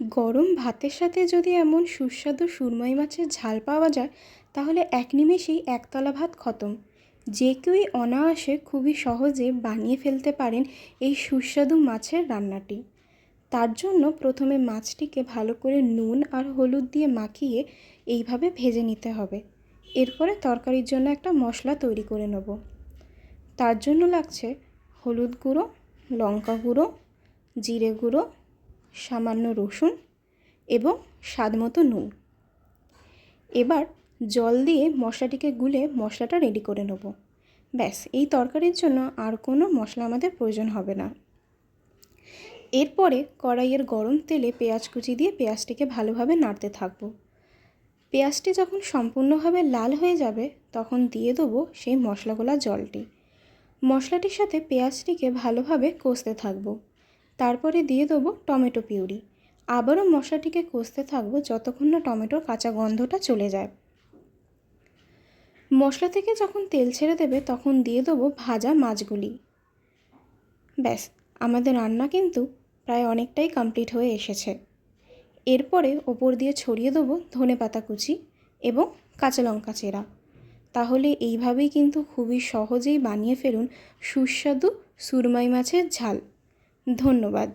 গরম ভাতের সাথে যদি এমন সুস্বাদু সুরমাই মাছের ঝাল পাওয়া যায়, তাহলে এক নিমেষেই একতলা ভাত খতম। যে কেউই অনায়াসে খুবই সহজে বানিয়ে ফেলতে পারেন এই সুস্বাদু মাছের রান্নাটি। তার জন্য প্রথমে মাছটিকে ভালো করে নুন আর হলুদ দিয়ে মাখিয়ে এইভাবে ভেজে নিতে হবে। এরপরে তরকারির জন্য একটা মশলা তৈরি করে নেব। তার জন্য লাগছে হলুদ গুঁড়ো, লঙ্কা গুঁড়ো, জিরে গুঁড়ো সামান্য রসুন এবং স্বাদ মতো নুন। এবার জল দিয়ে মশলাটিকে গুলে মশলাটা রেডি করে নেব। ব্যাস, এই তরকারির জন্য আর কোনো মশলা আমাদের প্রয়োজন হবে না। এরপরে কড়াইয়ের গরম তেলে পেঁয়াজ কুচি দিয়ে পেঁয়াজটিকে ভালোভাবে নাড়তে থাকব। পেঁয়াজটি যখন সম্পূর্ণভাবে লাল হয়ে যাবে, তখন দিয়ে দেবো সেই মশলাগোলা জলটি। মশলাটির সাথে পেঁয়াজটিকে ভালোভাবে কষতে থাকব। তারপরে দিয়ে দেবো টমেটো পিউরি। আবারও মশলাটিকে কষতে থাকব যতক্ষণ না টমেটোর কাঁচা গন্ধটা চলে যায়। মশলা থেকে যখন তেল ছেড়ে দেবে তখন দিয়ে দেবো ভাজা মাছগুলি। ব্যাস, আমাদের রান্না কিন্তু প্রায় অনেকটাই কমপ্লিট হয়ে এসেছে। এরপরে ওপর দিয়ে ছড়িয়ে দেবো ধনে পাতা কুচি এবং কাঁচা লঙ্কা চেরা। তাহলে এইভাবেই কিন্তু খুবই সহজেই বানিয়ে ফেলুন সুস্বাদু সুরমাই মাছের ঝাল। ধন্যবাদ।